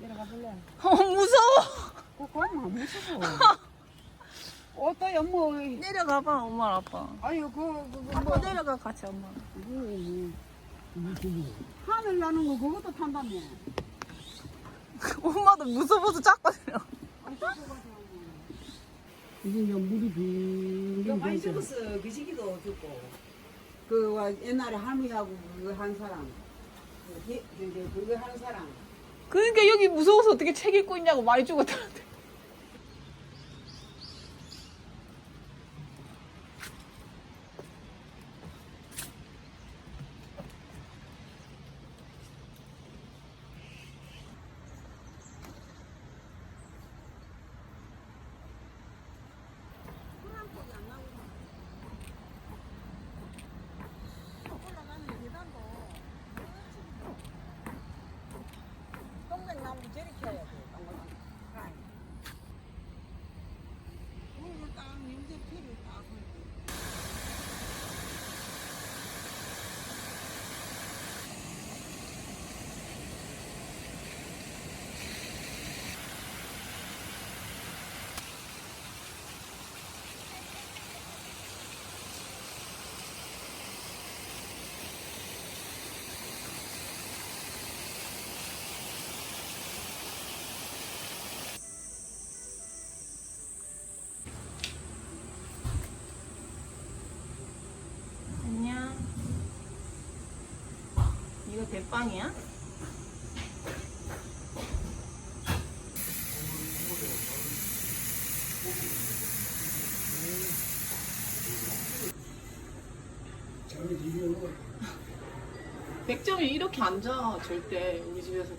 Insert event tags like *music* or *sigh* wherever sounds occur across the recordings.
내려가 볼래? 어 무서워. 그거만 무서워. *laughs* 어떠 연모 내려가봐 엄마 아빠. 아유 그 그거 아빠 뭐 내려가 같이 엄마. 하늘 나는 거 그것도 탄다며. *laughs* 엄마도 무서워서 자꾸 내려. 이제 이제 물이 빙빙 많이 돌죠. 죽었어. 그 시기도 죽고. 그 와, 옛날에 할머니하고 그거 한 사람. 그, 게- 그, 그, 그거 한 사람. 그러니까 여기 무서워서 어떻게 책 읽고 있냐고 많이 죽었다는데. 동백나무 저리 켜야 돼. 안녕. 이거 대빵이야? 백점이 이렇게 앉아 절대 우리 집에서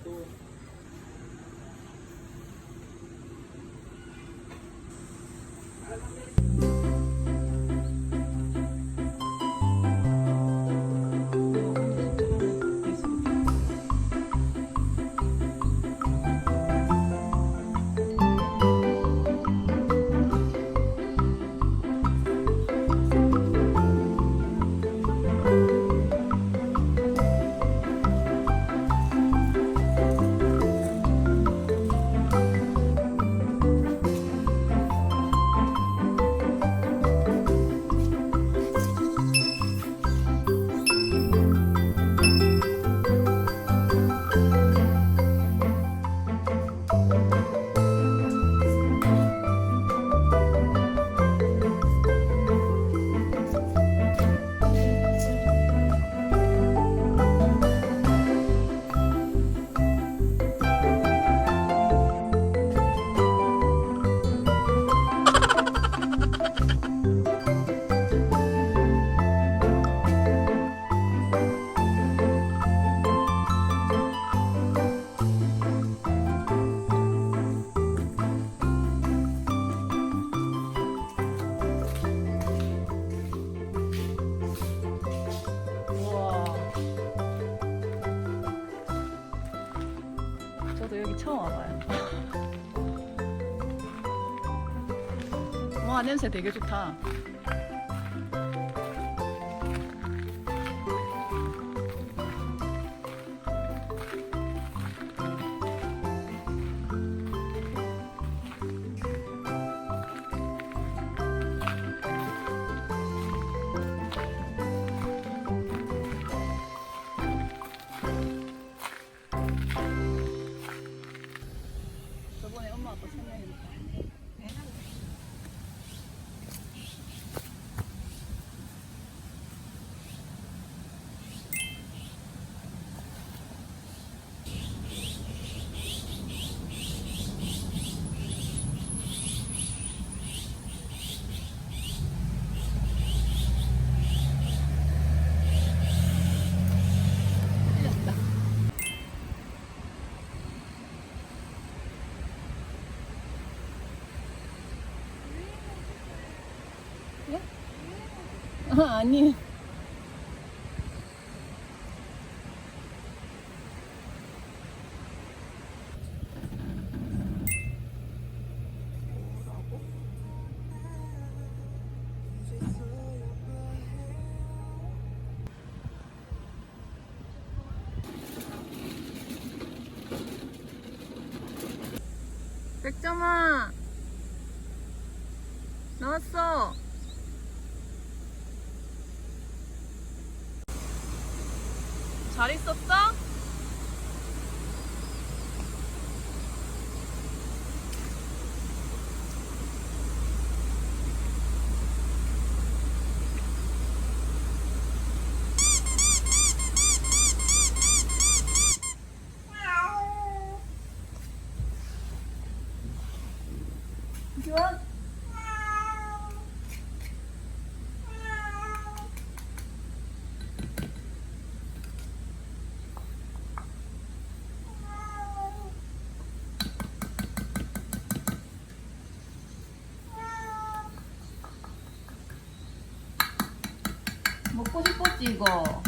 냄새 되게 좋다. 아, 아니. 백점아 나왔어 잘 있었어? 좋아? 먹고 싶었지 이거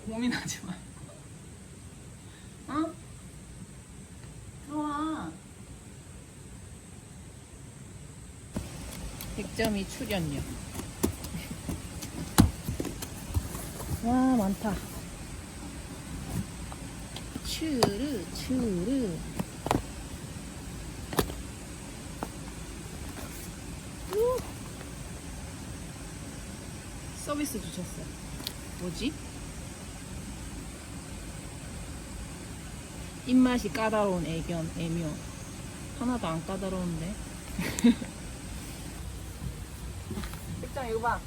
30분 동안 고민하지 마. 어? 들어와. 100점이 출연료. *laughs* 와, 많다. 추르, 추르. 우. 서비스 주셨어. 뭐지? 입맛이 까다로운 애견, 애묘. 하나도 안 까다로운데. *laughs* 백장 이거 봐.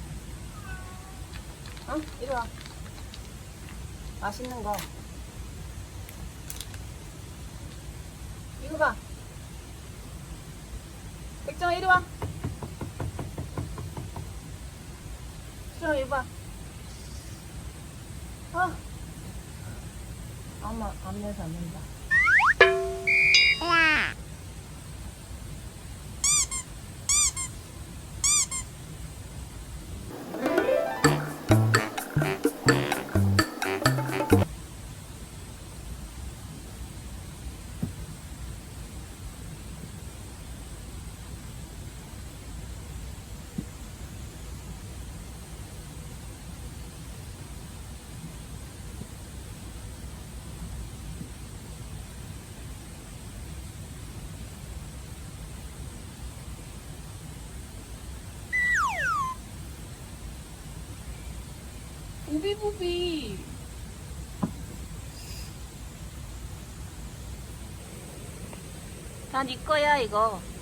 어? 이리 와. 맛있는 거. 이거 봐. 백장 이리 와. 수정 이거 봐. 아. 엄마 안 내서 안 된다. 우비부비. 다네 거야 이거. 이거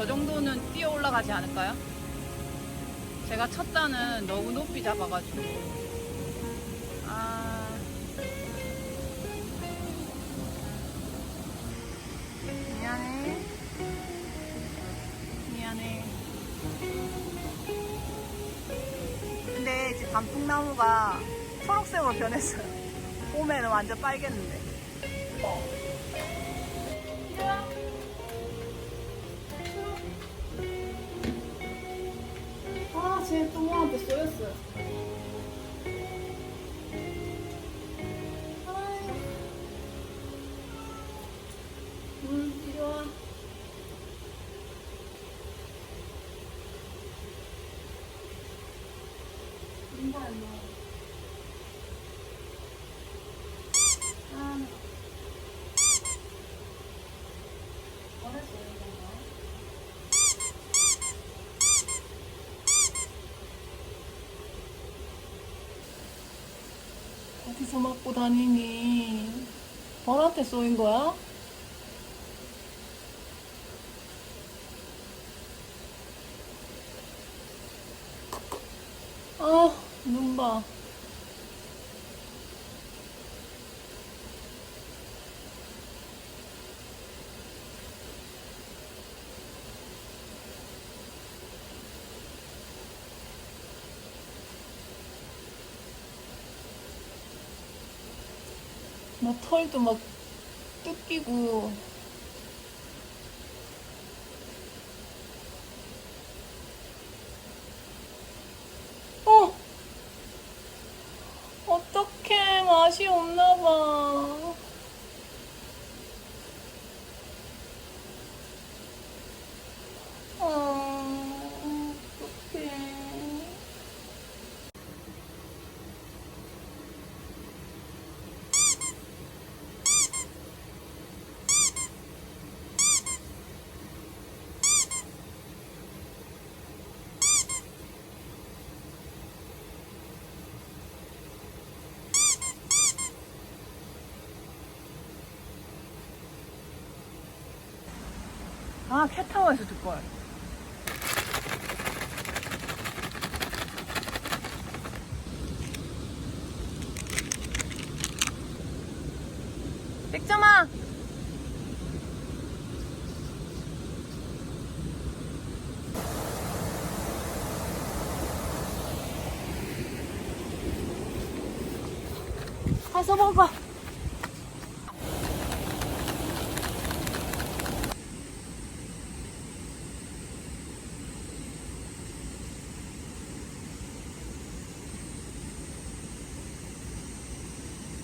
저 정도는 뛰어 올라가지 않을까요? 제가 쳤다는 너무 높이 잡아가지고. 아. 미안해. 미안해. 근데 이제 단풍나무가 초록색으로 변했어요. *laughs* 봄에는 완전 빨겠는데. 아, 쟤 똥한테 쏘였어요. 어디서 맞고 다니니? 벌한테 쏘인 거야? 아, 눈 봐. 막 털도 막 뜯기고. 어! 어떡해, 맛이 없나 봐. 아, 어떡해. 아, 캣타워에서 듣걸. 백점아! 가서 먹어.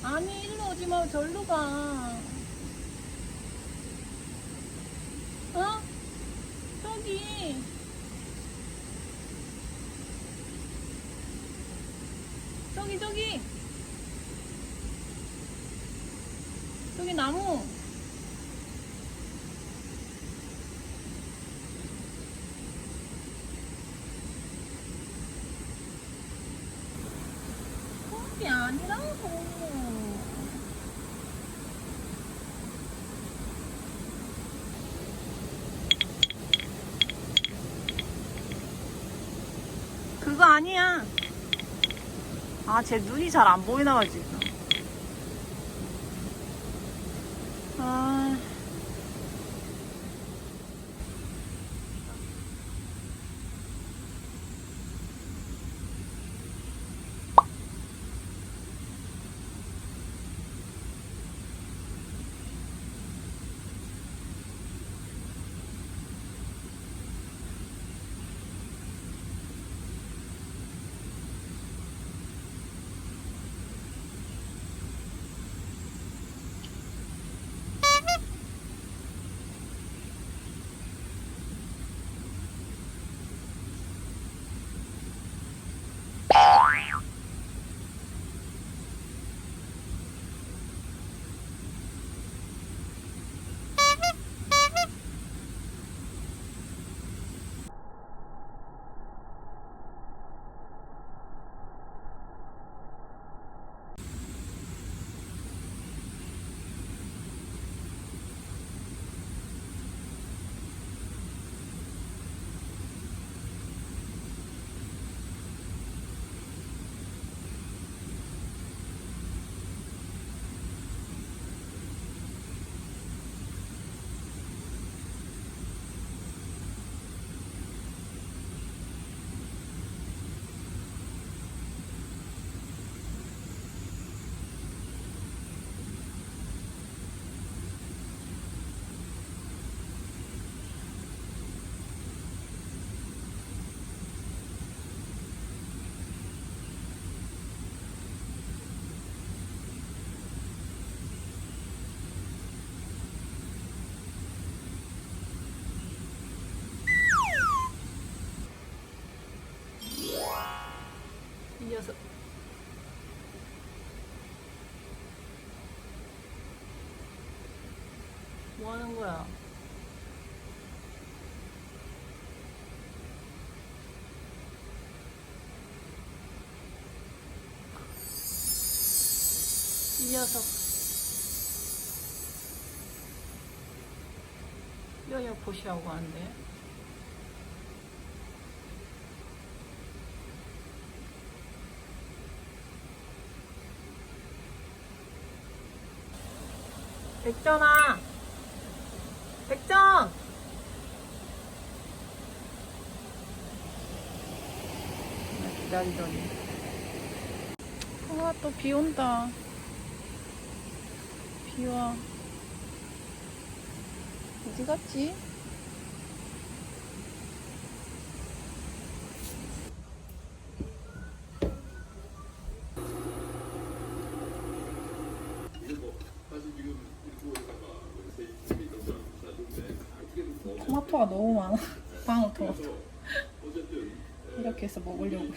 아니, 일로 오지 말고 절로 가. 어? 저기. 저기, 저기. 저기 나무. 거기 아니라고. 그거 아니야. 아, 제 눈이 잘 안 보이나 봐, 지금. 이 녀석. 뼈야 보시라고 하는데. 백전아! 백전! 기다리더니. 아, 또비 온다. 비 와. 어디 갔지? 토마토가 너무 많아. *laughs* 방울 토마토. 이렇게 해서 먹으려고.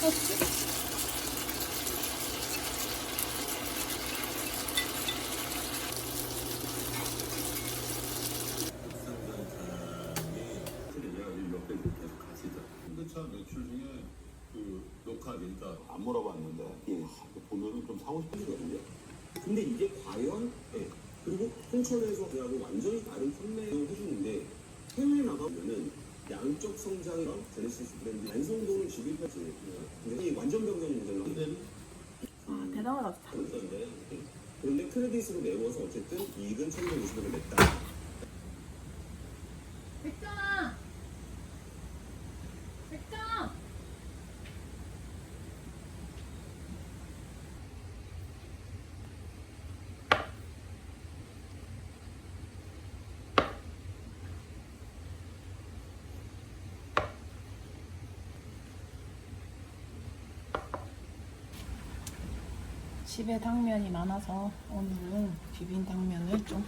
소스? 현대차 매출 중에 그 녹화 린다 안 물어봤는데 예, 보면은 좀 사고 싶으시거든요. 근데 이게 과연 예. 그리고 홍철에서 그하고 완전히 다른 판매를 해주는데 해외 나가면은 양적 성장이랑 제네시스 브랜드 완성도는 지급하지 근데 이 완전 변경 모델로 한데는 아, 대단하다. 그런데 예. 그런데 크레딧으로 내워서 어쨌든 이익은 1150원을 냈다 백전아! 백전! 집에 당면이 많아서 오늘은 비빔 당면을 좀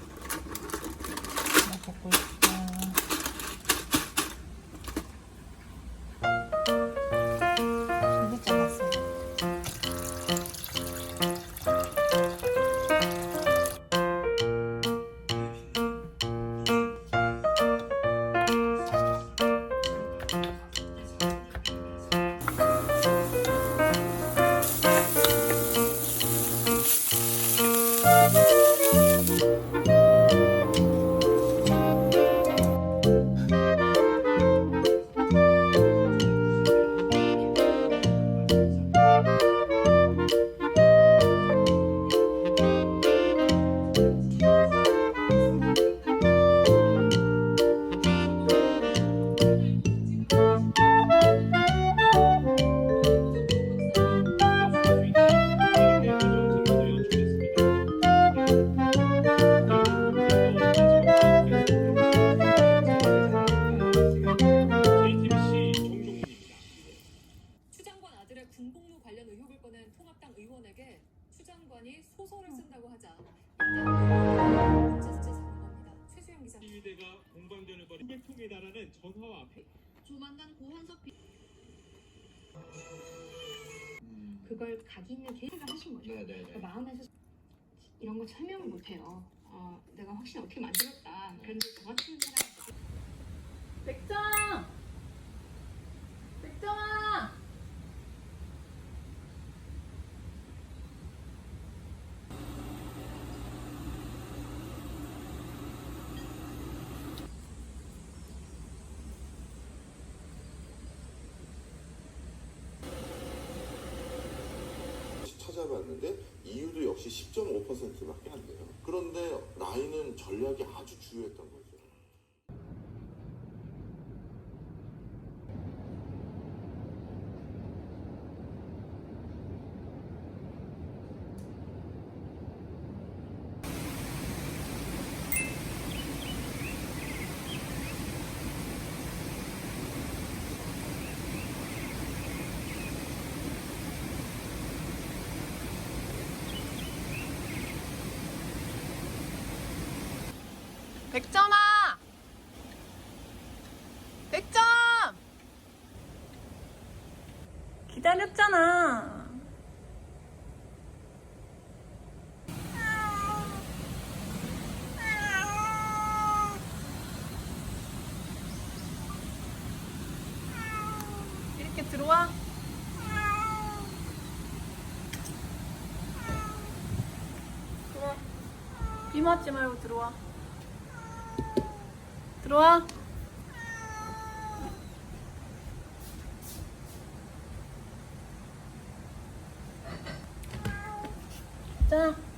먹고 있어요. 그걸 있는 계획을 하신 거죠. 그러니까 마음에서 이런 거 설명을 못 해요. 어, 내가 확실히 어떻게 만들었다. 그런데 저 같은 사람이 백정! 백정아! 찾아봤는데 이유도 역시 10.5%밖에 안 돼요. 그런데 나이는 전략이 아주 주요했던. 백 기다렸잖아. 이렇게. 들어와. 비 맞지 말고 들어와. 들어와. 자.